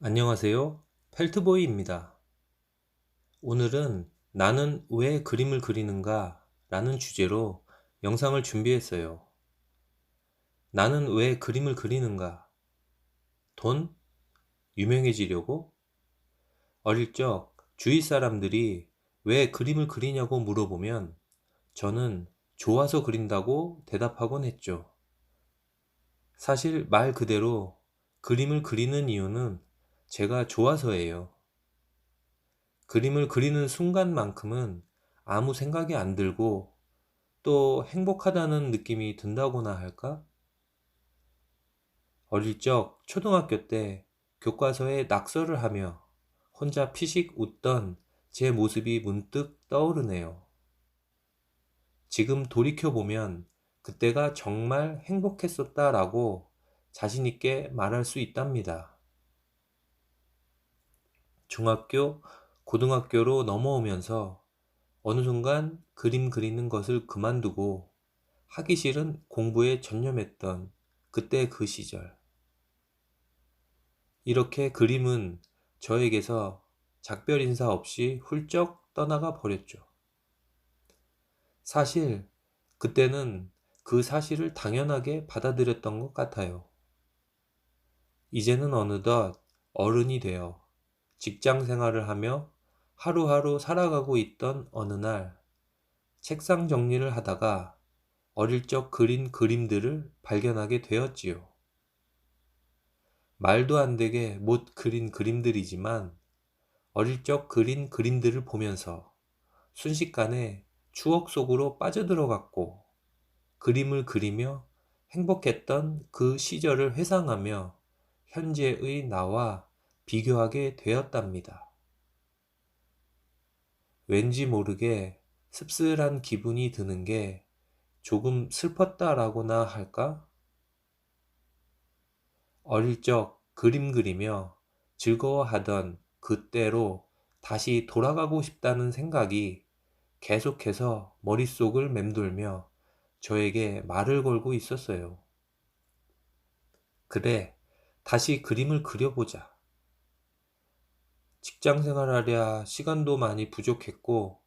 안녕하세요. 펠트보이입니다. 오늘은 나는 왜 그림을 그리는가 라는 주제로 영상을 준비했어요. 나는 왜 그림을 그리는가? 돈? 유명해지려고? 어릴 적 주위 사람들이 왜 그림을 그리냐고 물어보면 저는 좋아서 그린다고 대답하곤 했죠. 사실 말 그대로 그림을 그리는 이유는 제가 좋아서예요. 그림을 그리는 순간만큼은 아무 생각이 안 들고 또 행복하다는 느낌이 든다고나 할까? 어릴 적 초등학교 때 교과서에 낙서를 하며 혼자 피식 웃던 제 모습이 문득 떠오르네요. 지금 돌이켜보면 그때가 정말 행복했었다라고 자신있게 말할 수 있답니다. 중학교, 고등학교로 넘어오면서 어느 순간 그림 그리는 것을 그만두고 하기 싫은 공부에 전념했던 그때 그 시절. 이렇게 그림은 저에게서 작별 인사 없이 훌쩍 떠나가 버렸죠. 사실 그때는 그 사실을 당연하게 받아들였던 것 같아요. 이제는 어느덧 어른이 되어 직장 생활을 하며 하루하루 살아가고 있던 어느 날 책상 정리를 하다가 어릴 적 그린 그림들을 발견하게 되었지요. 말도 안 되게 못 그린 그림들이지만 어릴 적 그린 그림들을 보면서 순식간에 추억 속으로 빠져들어갔고 그림을 그리며 행복했던 그 시절을 회상하며 현재의 나와 비교하게 되었답니다. 왠지 모르게 씁쓸한 기분이 드는 게 조금 슬펐다라고나 할까? 어릴 적 그림 그리며 즐거워하던 그때로 다시 돌아가고 싶다는 생각이 계속해서 머릿속을 맴돌며 저에게 말을 걸고 있었어요. 그래, 다시 그림을 그려보자. 직장 생활하랴 시간도 많이 부족했고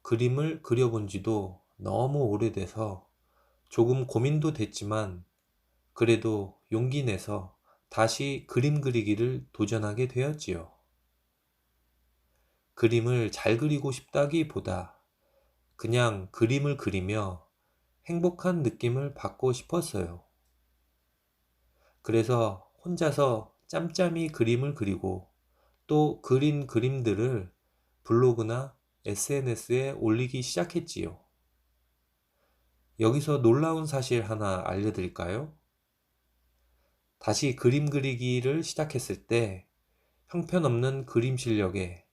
그림을 그려본 지도 너무 오래돼서 조금 고민도 됐지만 그래도 용기 내서 다시 그림 그리기를 도전하게 되었지요. 그림을 잘 그리고 싶다기보다 그냥 그림을 그리며 행복한 느낌을 받고 싶었어요. 그래서 혼자서 짬짬이 그림을 그리고 또 그린 그림들을 블로그나 SNS에 올리기 시작했지요. 여기서 놀라운 사실 하나 알려드릴까요? 다시 그림 그리기를 시작했을 때 형편없는 그림 실력에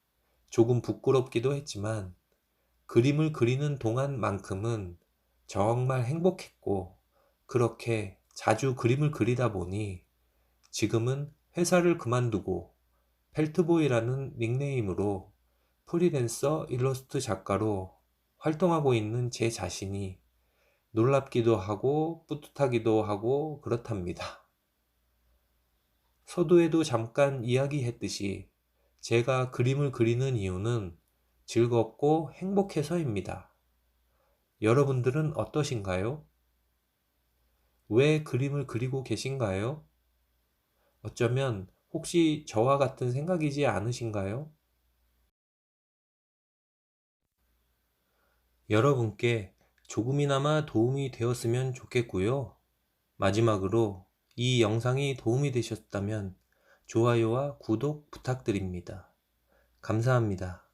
조금 부끄럽기도 했지만 그림을 그리는 동안만큼은 정말 행복했고 그렇게 자주 그림을 그리다 보니 지금은 회사를 그만두고 펠트보이라는 닉네임으로 프리랜서 일러스트 작가로 활동하고 있는 제 자신이 놀랍기도 하고 뿌듯하기도 하고 그렇답니다. 서두에도 잠깐 이야기했듯이 제가 그림을 그리는 이유는 즐겁고 행복해서입니다. 여러분들은 어떠신가요? 왜 그림을 그리고 계신가요? 어쩌면 혹시 저와 같은 생각이지 않으신가요? 여러분께 조금이나마 도움이 되었으면 좋겠고요. 마지막으로 이 영상이 도움이 되셨다면 좋아요와 구독 부탁드립니다. 감사합니다.